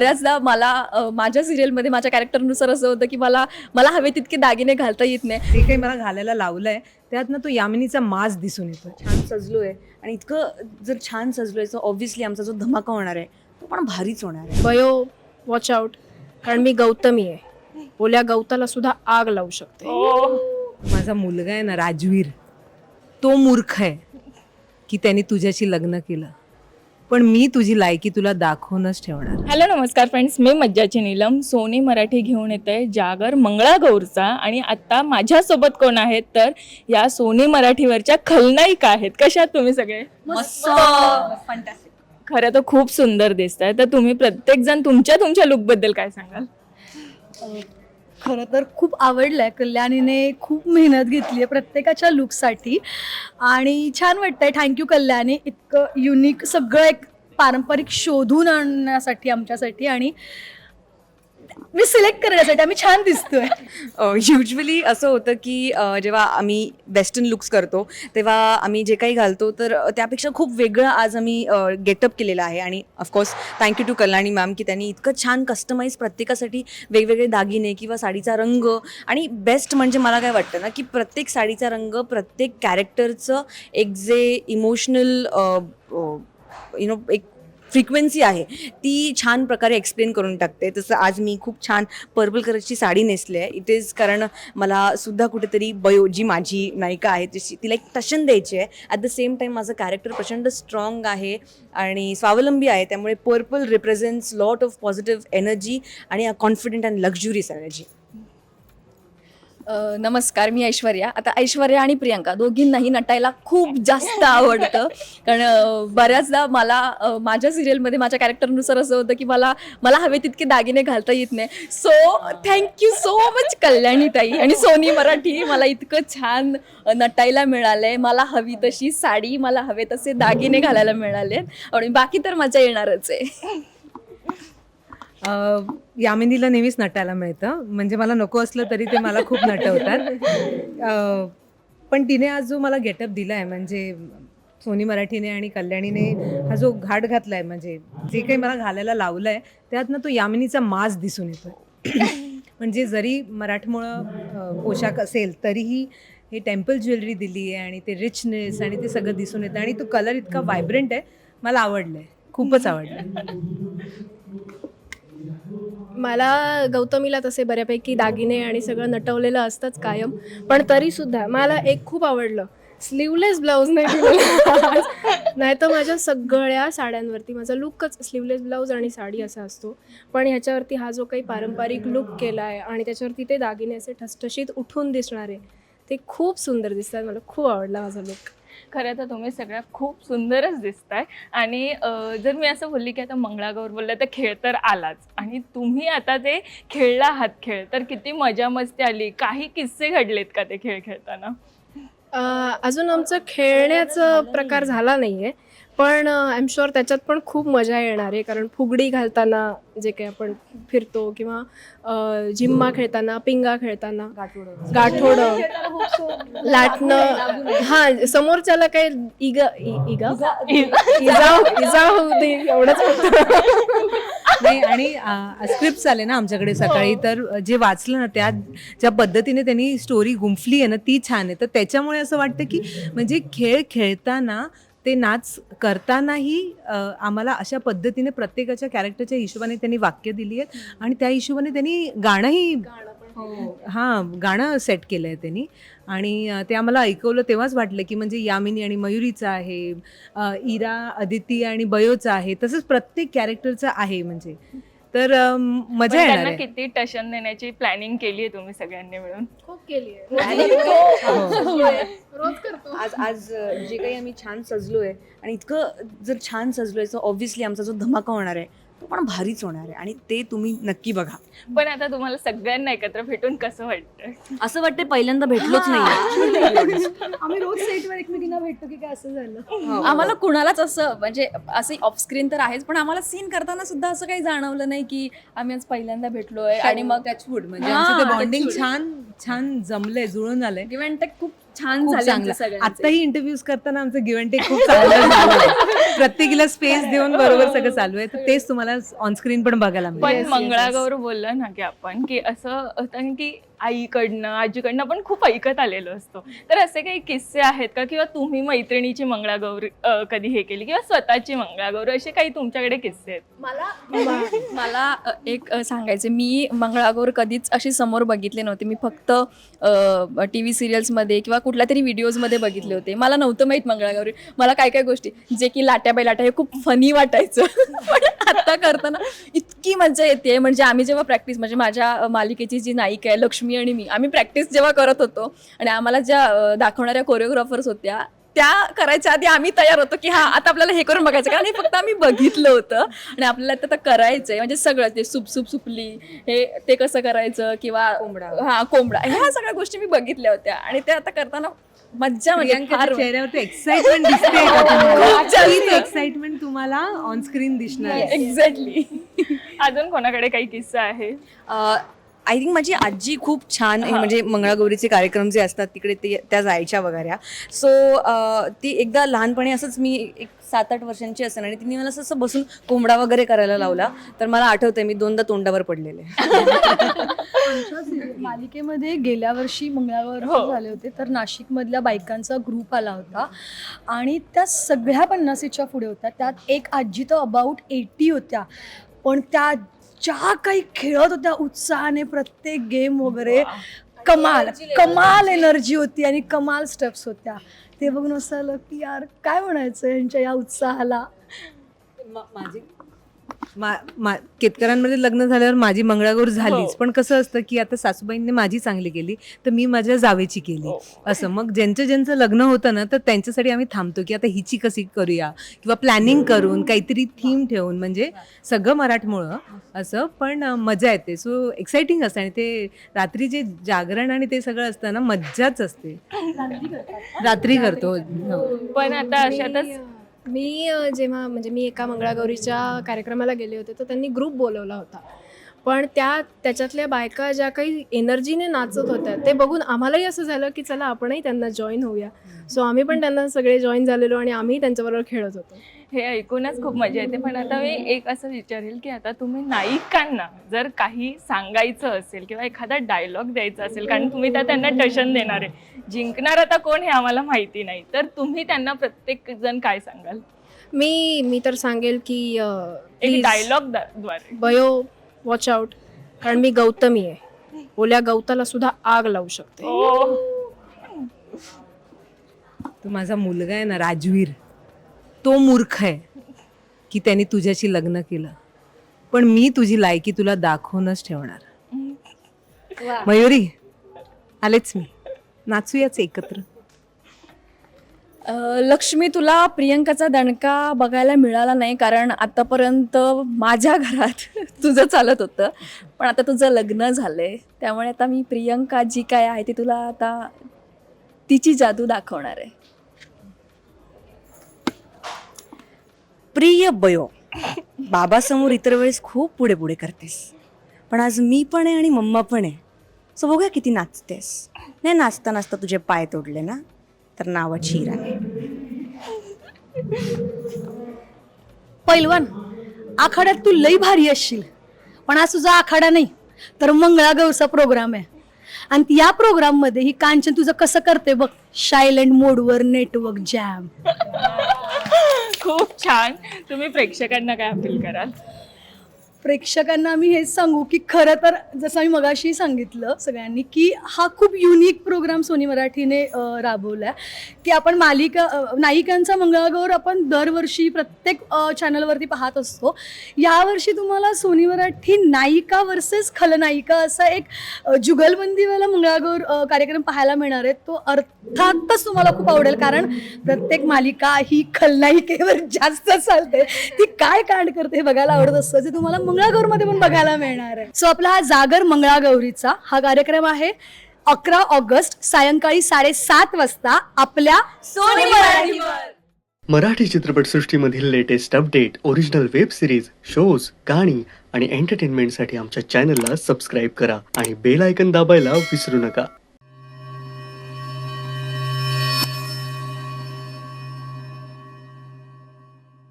बऱ्याचदा मला माझ्या सिरियलमध्ये माझ्या कॅरेक्टरनुसार असं होतं की मला मला हवे तितके दागिने घालता येत नाही. जे काही मला घालायला लावलंय त्यातनं तो यामिनीचा माज दिसून येतो. छान सजलोय. आणि इतकं जर छान सजलोय तर ऑब्व्हियसली आमचा जो धमाका होणार आहे तो पण भारीच होणार आहे. बयो वॉच आउट कारण मी गौतमी आहे. ओल्या गवताला सुद्धा आग लावू शकते. माझा मुलगा आहे ना राजवीर. तो मूर्ख आहे की त्यांनी तुझ्याशी लग्न केलं. पण मी तुझी लायकी तुला दाखवूनच ठेवणार. हॅलो नमस्कार फ्रेंड्स. मी मज्जाची नीलम. सोनी मराठी घेऊन येते जागर मंगळागौरचा. आणि आत्ता माझ्यासोबत कोण आहेत तर या सोनी मराठीवरच्या खलनायिका आहेत. कशा आहात तुम्ही सगळे? खरं तर खूप सुंदर दिसत आहे तर तुम्ही प्रत्येकजण तुमच्या तुमच्या लुकबद्दल काय सांगाल? खरं तर खूप आवडलं आहे कल्याणीने खूप मेहनत घेतली आहे प्रत्येकाच्या लुकसाठी आणि छान वाटतं आहे थँक्यू कल्याणी. इतकं युनिक सगळं एक पारंपरिक शोधून आणण्यासाठी आमच्यासाठी. आणि मी सिलेक्ट करण्यासाठी आम्ही छान दिसतोय. युजली असं होतं की जेव्हा आम्ही वेस्टर्न लुक्स करतो तेव्हा आम्ही जे काही घालतो तर त्यापेक्षा खूप वेगळं आज आम्ही गेटअप केलेलं आहे. आणि of course thank you to Kalyani ma'am की त्यांनी इतकं छान कस्टमाइज प्रत्येकासाठी वेगवेगळे दागिने किंवा साडीचा रंग. आणि बेस्ट म्हणजे मला काय वाटतं ना की प्रत्येक साडीचा रंग प्रत्येक कॅरेक्टरचं एक जे इमोशनल यु नो एक फ्रिक्वेन्सी आहे ती छान प्रकारे एक्सप्लेन करून टाकते. तसं आज मी खूप छान पर्पल कलरची साडी नेसली आहे. इट इज कारण मला सुद्धा कुठेतरी बयो जी माझी नायिका आहे तशी तिला एक टशन द्यायची आहे. ॲट द सेम टाईम माझं कॅरेक्टर प्रचंड स्ट्रॉंग आहे आणि स्वावलंबी आहे. त्यामुळे purple represents lot of positive energy आणि कॉन्फिडंट अँड लक्झुरियस एनर्जी नमस्कार मी ऐश्वर्या. आता ऐश्वर्या आणि प्रियांका दोघींनाही नटायला खूप जास्त आवडतं. कारण बऱ्याचदा मला माझ्या सिरियलमध्ये माझ्या कॅरेक्टरनुसार असं होतं की मला मला हवे तितके दागिने घालता येत नाही. So thank you so much Kalyani ताई. आणि सोनी मराठी मला इतकं छान नटायला मिळालंय. मला हवी तशी साडी मला हवे तसे दागिने घालायला मिळाले आणि बाकी तर मजा येणारच आहे. यामिनीला नेहमीच नटायला मिळतं. म्हणजे मला नको असलं तरी ते मला खूप नटवतात. पण तिने आज जो मला गेटअप दिला आहे म्हणजे सोनी मराठीने आणि कल्याणीने हा जो घाट घातला आहे म्हणजे जे काही मला घालायला लावलं आहे त्यातनं तो यामिनीचा माज दिसून येतो म्हणजे जरी मराठमोळं पोशाख असेल तरीही हे टेम्पल ज्वेलरी दिली आहे आणि ते रिचनेस आणि ते सगळं दिसून येतं आणि तो कलर इतका व्हायब्रंट आहे मला आवडलं आहे खूपच आवडलं आहे मला गौतमीला तसे बऱ्यापैकी दागिने आणि सगळं नटवलेलं असतंच कायम. पण तरी सुद्धा मला एक खूप आवडलं. स्लीवलेस ब्लाऊज नाही नाही तर माझ्या सगळ्या साड्यांवरती माझा लुकच स्लीवलेस ब्लाऊज आणि साडी असा असतो. पण ह्याच्यावरती हा जो काही पारंपरिक लुक केला आहे आणि त्याच्यावरती ते दागिने असे ठसठशीत उठून दिसणारे ते खूप सुंदर दिसतात. मला खूप आवडला माझा लुक खरं तर तुम्ही सगळ्या खूप सुंदरच दिसताय. आणि जर मी असं बोलली की आता मंगळागौर बोललं तर खेळ तर आलाच. आणि तुम्ही आता ते खेळला आहात खेळ तर किती मजा मस्ती आली. काही किस्से घडलेत का ते खेळ खेळताना? अजून आमचं खेळण्याचं प्रकार झाला नाही आहे पण आय एम शुअर त्याच्यात पण खूप मजा येणार आहे कारण फुगडी घालताना जे काही आपण फिरतो किंवा अं, झिम्मा खेळताना पिंगा खेळताना गाठोडं. लाटणं हा समोरच्याला काय इगा इगा? इजा इजा होऊ दे एवढंच. नाही आणि स्क्रिप्ट आले ना आमच्याकडे सकाळी. तर जे वाचलं ना त्या ज्या पद्धतीने त्यांनी स्टोरी गुंफली आहे ना ती छान आहे. तर त्याच्यामुळे असं वाटतं की म्हणजे खेळ खेळताना ते नाच करतानाही आम्हाला अशा पद्धतीने प्रत्येकाच्या कॅरेक्टरच्या हिशोबाने त्यांनी वाक्य दिली आहेत आणि त्या हिशोबाने त्यांनी गाणंही हां. गाणं सेट केलं आहे त्यांनी. आणि ते आम्हाला ऐकवलं तेव्हाच वाटलं की म्हणजे यामिनी आणि मयुरीचं आहे इरा अदिती आणि बयोचं आहे तसंच प्रत्येक कॅरेक्टरचं आहे म्हणजे. तर मजा येणार आहे. किती टशन देण्याची प्लॅनिंग केली आहे तुम्ही सगळ्यांनी मिळून. खूप केली रोज करतो. आज आज अ, जे काही आम्ही छान सजलोय आणि इतकं जर छान सजलोय तर ऑब्व्हियसली आमचा जो धमाका होणार आहे तो पण भारीच होणार आहे आणि ते तुम्ही नक्की बघा. पण आता तुम्हाला सगळ्यांना एकत्र भेटून कसं वाटतं असं वाटतं पहिल्यांदा भेटलोच नाही आम्ही रोज सेटवर एकमेकींना भेटतो की काय असं झालं? आम्हाला कुणालाच असं म्हणजे असे ऑफस्क्रीन तर आहेच पण आम्हाला सीन करताना सुद्धा असं काही जाणवलं नाही की आम्ही आज पहिल्यांदा भेटलोय आणि मग टचवूड म्हणजे हां, आमचं ते बॉन्डिंग. छान छान जमलंय जुळून आलंय टेक खूप छान खूप झाले चांगलं. सगळ्यांचे. आताही इंटरव्ह्यूज करताना आमचं गिव्हन टेक खूप चांगलं झालं प्रत्येकीला स्पेस देऊन बरोबर सगळं चालू आहे. तर तेच तुम्हाला ऑन स्क्रीन पण बघायला पण मिळेल. मंगळागौर बोललं ना की आपण की असं होतं की आईकडनं आजीकडनं आपण खूप ऐकत आलेलो असतो. तर असे काही किस्से आहेत का? किंवा तुम्ही मैत्रिणीची मंगळागौर कधी हे केली? किंवा स्वतःची मंगळागौर असे काही तुमच्याकडे किस्से आहेत? मला मला एक सांगायचे. मी मंगळागौर कधीच अशी समोर बघितले नव्हते. मी फक्त टी व्ही सिरियल्समध्ये किंवा कुठल्या तरी व्हिडिओजमध्ये बघितले होते. मला नव्हतं माहीत मंगळागौरी. मला काय काय गोष्टी. जे की लाट्या बाय लाट्या हे खूप फनी वाटायचं. पण आता करताना इतकी मजा येते. म्हणजे आम्ही जेव्हा प्रॅक्टिस म्हणजे माझ्या मालिकेची जी नायिका आहे लक्ष्मी आणि मी. आम्ही प्रॅक्टिस जेव्हा करत होतो आणि आम्हाला ज्या दाखवणाऱ्या कोरिओग्राफर्स होत्या त्या करायच्या आधी आम्ही तयार होतो की हा आता आपल्याला हे करून बघायचं. कारण हे फक्त आम्ही बघितलं होतं आणि आपल्याला आता करायचंय. म्हणजे सगळं ते सुप सुप सुपली हे ते कसं करायचं किंवा कोंबडा. हा कोंबडा. ह्या सगळ्या गोष्टी मी बघितल्या होत्या. आणि ते आता करताना मज्जा म्हणजे एक्साइटमेंट दिसते? तीच एक्साइटमेंट तुम्हाला? ऑन स्क्रीन दिसणार. एक्झॅक्टली अजून कोणाकडे काही किस्सा आहे? आय थिंक माझी आजी खूप छान म्हणजे मंगळागौरीचे कार्यक्रम जे असतात तिकडे ते त्या जायच्या वगैरे. सो ती एकदा लहानपणी असंच मी एक सात आठ वर्षांची असेल आणि तिने मला असं असं बसून कोंबडा वगैरे करायला लावला. तर मला आठवतंय मी दोनदा तोंडावर पडलेले. मालिकेमध्ये गेल्या वर्षी मंगळागौर हो. झाले होते तर नाशिकमधल्या बायकांचा ग्रुप आला होता. आणि त्या सगळ्या पन्नासीच्या पुढे होत्या. त्यात एक आजी तर अबाउट एटी होत्या. पण त्या ज्या काही खेळत होत्या उत्साहाने प्रत्येक गेम वगैरे कमाल कमाल एनर्जी होती आणि कमाल स्टेप्स होत्या. ते बघून असं आलं की यार काय म्हणायचं यांच्या या उत्साहाला? मा- मा- केतकरांमध्ये लग्न झाल्यावर माझी मंगळागौर झालीच. हो. पण कसं असतं की आता सासूबाईंनी माझी चांगली केली तर मी माझ्या जावेची केली. हो. असं. मग ज्यांचं ज्यांचं लग्न होतं ना तर त्यांच्यासाठी आम्ही थांबतो की आता हिची कशी करूया? किंवा प्लॅनिंग करून काहीतरी थीम ठेवून म्हणजे सगळं मराठमोळं. असं. पण अं, मजा येते. सो एक्साइटिंग असतं. आणि ते रात्री जे जागरण आणि ते सगळं असतं ना मज्जाच असते. रात्री करतो. हो. पण आता अशातच मी- जेव्हा म्हणजे मी एका मंगळागौरीच्या कार्यक्रमाला गेले होते तर त्यांनी ग्रुप बोलवला होता. पण त्या त्याच्यातल्या बायका ज्या काही एनर्जीने नाचत होत्या ते बघून आम्हालाही असं झालं की चला आपणही त्यांना जॉईन होऊया. सो आम्ही पण त्यांना सगळे जॉईन झालेलो आणि आम्ही त्यांच्याबरोबर खेळत होतो. हे ऐकूनच खूप मजा येते. पण आता मी एक असं विचारेल की आता तुम्ही नायिकांना जर काही सांगायचं असेल किंवा एखादा डायलॉग द्यायचा असेल कारण तुम्ही त्या त्यांना टशन देणार आहे. जिंकणार आता कोण हे आम्हाला माहिती नाही. तर तुम्ही त्यांना प्रत्येक जण काय सांगाल? मी मी तर सांगेल की एक डायलॉगद्वारे. बयो वॉच आउट कारण मी गौतमी आहे. ओल्या गवताला सुद्धा आग लावू शकते. तो माझा मुलगा आहे ना राजवीर. तो मूर्ख आहे की त्याने तुझ्याशी लग्न केलं. पण मी तुझी लायकी तुला दाखवूनच ठेवणार. मयुरी आलेच मी. नाचूयाच एकत्र. लक्ष्मी तुला प्रियंकाचा दणका बघायला मिळाला नाही कारण आतापर्यंत माझ्या घरात तुझं चालत होतं. पण आता तुझं लग्न झालंय. त्यामुळे आता मी प्रियंका जी काय आहे ती तुला आता तिची जादू दाखवणार आहे. प्रिय बयो. बाबासमोर इतर वेळेस खूप पुढे पुढे करतेस. पण आज मी पण आहे आणि मम्मा पण आहे. सो बघूया किती नाचतेस. नाही नाचता नाचता तुझे पाय तोडले ना? तर नावाची हिरा पैलवान आखाड्यात तू लई भारी असशील. पण आज तुझा आखाडा नाही तर मंगळागौरचा प्रोग्राम आहे. आणि या प्रोग्राममध्ये ही कांचन तुझं कसं करते बघ? सायलेंट मोडवर नेटवर्क जॅम खूप छान. तुम्ही प्रेक्षकांना काय अपील कराल? प्रेक्षकांना आम्ही हेच सांगू की खरं तर जसं मी मगाशी सांगितलं सगळ्यांनी की हा खूप युनिक प्रोग्राम सोनी मराठीने राबवला आहे की आपण मालिका नायिकांचा मंगळागौर आपण दरवर्षी प्रत्येक चॅनलवरती पाहत असतो. यावर्षी तुम्हाला सोनी मराठी नायिका वर्सेस खलनायिका असा एक जुगलबंदीवाला मंगळागौर कार्यक्रम पाहायला मिळणार आहे. तो अर्थातच तुम्हाला खूप आवडेल. कारण प्रत्येक मालिका ही खलनायिकेवर जास्त चालते. ती काय कांड करते हे बघायला आवडत असतं. जे तुम्हाला मंगळागौरमध्ये पण बघायला मिळणार आहे. सो आपला हा जागर मंगळागौरीचा हा कार्यक्रम आहे अकरा ऑगस्ट सायंकाळी साडेसात वाजता आपल्या सोनी मराठीवर. मराठी चित्रपटसृष्टीमधील latest update original web series shows गाणी आणि एंटरटेनमेंटसाठी आमच्या चॅनलला सबस्क्राईब करा आणि बेल आयकन दाबायला विसरू नका.